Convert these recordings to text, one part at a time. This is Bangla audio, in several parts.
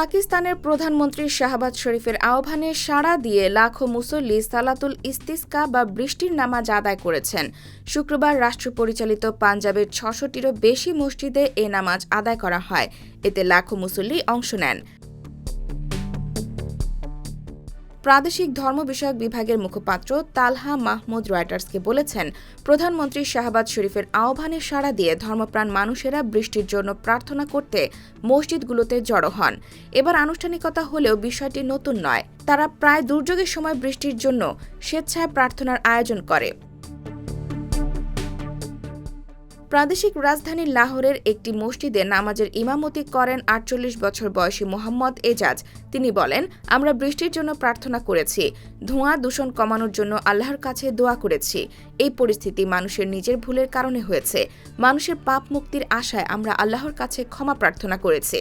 পাকিস্তানের প্রধানমন্ত্রী শাহবাজ শরীফের আহ্বানে সাড়া দিয়ে লাখো মুসল্লি সালাতুল ইস্তিস্কা বা বৃষ্টির নামাজ আদায় করেছেন। শুক্রবার রাষ্ট্র পরিচালিত পাঞ্জাবের ছশোটিরও বেশি মসজিদে এ নামাজ আদায় করা হয়। এতে লাখো মুসল্লি অংশ নেন। প্রাদেশিক ধর্ম বিষয়ক বিভাগের মুখপাত্র তালহা মাহমুদ রয়টার্সকে বলেছেন, প্রধানমন্ত্রী শাহবাজ শরীফের আহ্বানে সাড়া দিয়ে ধর্মপ্রাণ মানুষেরা বৃষ্টির জন্য প্রার্থনা করতে মসজিদগুলোতে জড়ো হন। এবার আনুষ্ঠানিকতা হলেও বিষয়টি নতুন নয়। তারা প্রায় দুর্যোগের সময় বৃষ্টির জন্য স্বেচ্ছায় প্রার্থনার আয়োজন করে। প্রাদেশিক রাজধানী লাহোরের একটি মসজিদে নামাজের ইমামতি করেন আটচল্লিশ বছর বয়সী মোহাম্মদ এজাজ। তিনি বলেন, আমরা বৃষ্টির জন্য প্রার্থনা করেছি। ধোঁয়া দূষণ কমানোর জন্য আল্লাহর কাছে দোয়া করেছি। এই পরিস্থিতি মানুষের নিজের ভুলের কারণে হয়েছে। মানুষের পাপ মুক্তির আশায় আমরা আল্লাহর কাছে ক্ষমা প্রার্থনা করেছি।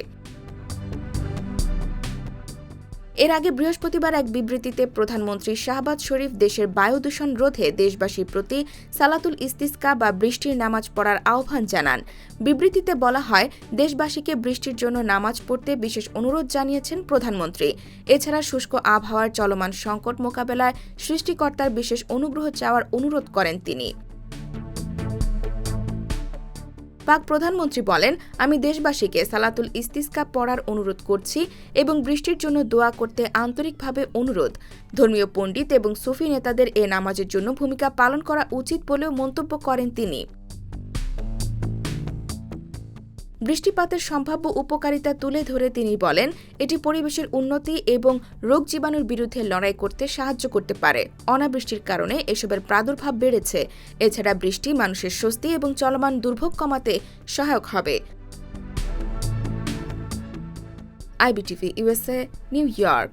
এর আগে বৃহস্পতিবার এক বিবৃতিতে প্রধানমন্ত্রী শাহবাজ শরীফ দেশের বায়ু দূষণ রোধে দেশবাসীর প্রতি সালাতুল ইস্তিস্কা বা বৃষ্টির নামাজ পড়ার আহ্বান জানান। বিবৃতিতে বলা হয়, দেশবাসীকে বৃষ্টির জন্য নামাজ পড়তে বিশেষ অনুরোধ জানিয়েছেন প্রধানমন্ত্রী। এছাড়া শুষ্ক আবহাওয়ার চলমান সংকট মোকাবেলায় সৃষ্টিকর্তার বিশেষ অনুগ্রহ চাওয়ার অনুরোধ করেন তিনি। পাক প্রধানমন্ত্রী বলেন, আমি দেশবাসীকে সালাতুল ইস্তিস্কা পড়ার অনুরোধ করছি এবং বৃষ্টির জন্য দোয়া করতে আন্তরিকভাবে অনুরোধ। ধর্মীয় পণ্ডিত এবং সুফি নেতাদের এ নামাজের জন্য ভূমিকা পালন করা উচিত বলেও মন্তব্য করেন তিনি। বৃষ্টিপাতের সম্ভাব্য উপকারিতা তুলে ধরে তিনি বলেন, এটি পরিবেশের উন্নতি এবং রোগ জীবাণুর বিরুদ্ধে লড়াই করতে সাহায্য করতে পারে। অনাবৃষ্টির কারণে এসবের প্রাদুর্ভাব বেড়েছে। এছাড়া বৃষ্টি মানুষের স্বস্তি এবং চলমান দুর্ভোগ কমাতে সহায়ক হবে। IBTV USA New York.